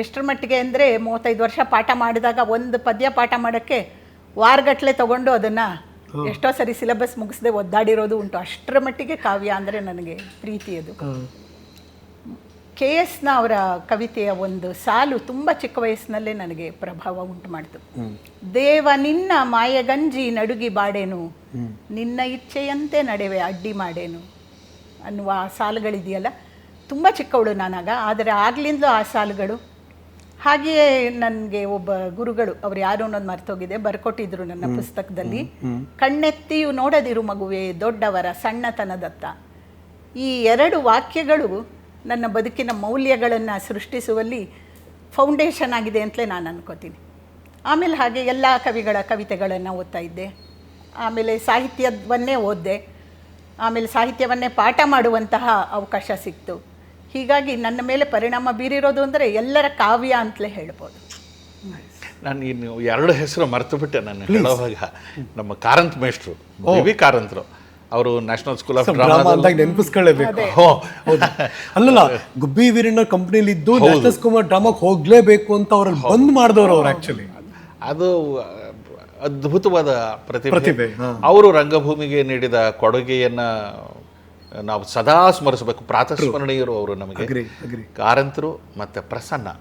ಎಷ್ಟರ ಮಟ್ಟಿಗೆ ಅಂದರೆ ಮೂವತ್ತೈದು ವರ್ಷ ಪಾಠ ಮಾಡಿದಾಗ ಒಂದು ಪದ್ಯ ಪಾಠ ಮಾಡೋಕ್ಕೆ ವಾರಗಟ್ಟಲೆ ತಗೊಂಡು ಅದನ್ನು ಎಷ್ಟೋ ಸರಿ ಸಿಲೆಬಸ್ ಮುಗಿಸದೆ ಒದ್ದಾಡಿರೋದು ಉಂಟು. ಅಷ್ಟರ ಮಟ್ಟಿಗೆ ಕಾವ್ಯ ಅಂದರೆ ನನಗೆ ಪ್ರೀತಿ ಅದು. ಕೆ ಎಸ್ನ ಅವರ ಕವಿತೆಯ ಒಂದು ಸಾಲು ತುಂಬ ಚಿಕ್ಕ ವಯಸ್ಸಿನಲ್ಲೇ ನನಗೆ ಪ್ರಭಾವ ಉಂಟು ಮಾಡಿತು. ದೇವ ನಿನ್ನ ಮಾಯಗಂಜಿ ನಡುಗಿ ಬಾಡೇನು. ನಿನ್ನ ಇಚ್ಛೆಯಂತೆ ನಡೆವೆ ಅಡ್ಡಿ ಮಾಡೇನು ಅನ್ನುವ ಆ ಸಾಲುಗಳಿದೆಯಲ್ಲ. ತುಂಬ ಚಿಕ್ಕವಳು ನಾನಾಗ. ಆದರೆ ಆಗ್ಲಿಂದಲೂ ಆ ಸಾಲುಗಳು ಹಾಗೆಯೇ ನನಗೆ ಒಬ್ಬ ಗುರುಗಳು ಅವ್ರು ಯಾರು ಅನ್ನೋದು ಮರ್ತೋಗಿದೆ ಬರ್ಕೊಟ್ಟಿದ್ರು ನನ್ನ ಪುಸ್ತಕದಲ್ಲಿ. ಕಣ್ಣೆತ್ತಿಯು ನೋಡದಿರು ಮಗುವೆ ದೊಡ್ಡವರ ಸಣ್ಣತನದತ್ತ. ಈ ಎರಡು ವಾಕ್ಯಗಳು ನನ್ನ ಬದುಕಿನ ಮೌಲ್ಯಗಳನ್ನು ಸೃಷ್ಟಿಸುವಲ್ಲಿ ಫೌಂಡೇಶನ್ ಆಗಿದೆ ಅಂತಲೇ ನಾನು ಅನ್ಕೋತೀನಿ. ಆಮೇಲೆ ಹಾಗೆ ಎಲ್ಲ ಕವಿಗಳ ಕವಿತೆಗಳನ್ನು ಓದ್ತಾ ಇದ್ದೆ. ಆಮೇಲೆ ಸಾಹಿತ್ಯವನ್ನೇ ಓದಿದೆ. ಆಮೇಲೆ ಸಾಹಿತ್ಯವನ್ನೇ ಪಾಠ ಮಾಡುವಂತಹ ಅವಕಾಶ ಸಿಕ್ತು. ಹೀಗಾಗಿ ನನ್ನ ಮೇಲೆ ಪರಿಣಾಮ ಬೀರಿರೋದು ಅಂದರೆ ಎಲ್ಲರ ಕಾವ್ಯ ಅಂತಲೇ ಹೇಳ್ಬೋದು. ನಾನು ಇನ್ನು ಎರಡು ಹೆಸರು ಮರೆತು ಬಿಟ್ಟೆ ನಾನು ಹೇಳೋವಾಗ ನಮ್ಮ ಕಾರಂತ್ ಮೇಷ್ಟ್ರು ಬಿ ಕಾರಂತ್ರು. ಅವರು ನ್ಯಾಷನಲ್ ಸ್ಕೂಲ್ ಆಫ್ ಡ್ರಾಮಾ ನೆನಪಿಸ್ಕೊಳ್ಳೇಬೇಕು. ಹೌದು. ಅಲ್ಲಲ್ಲ ಗುಬ್ಬಿ ವೀರಣ್ಣ ಕಂಪ್ನಿಲಿ ಇದ್ದು ನ್ಯಾಷನಲ್ ಕುಮಾರ್ ಡ್ರಾಮಾಕ್ ಹೋಗ್ಲೇಬೇಕು ಅಂತ ಅವರು ಬಂದ್ ಮಾಡಿದವರು ಅವ್ರು ಆಕ್ಚುಲಿ ಅದು ಅದ್ಭುತವಾದ ಪ್ರತಿಭೆ. ಪ್ರತಿಭೆ, ಅವರು ರಂಗಭೂಮಿಗೆ ನೀಡಿದ ಕೊಡುಗೆಯನ್ನ ನಾವು ಸದಾ ಸ್ಮರಿಸಬೇಕು. ಪ್ರಾತಸ್ಮರಣೀಯರು ಅವರು ನಮಗೆ. ಕಾರಂತರು ಮತ್ತೆ ಪ್ರಸನ್ನ.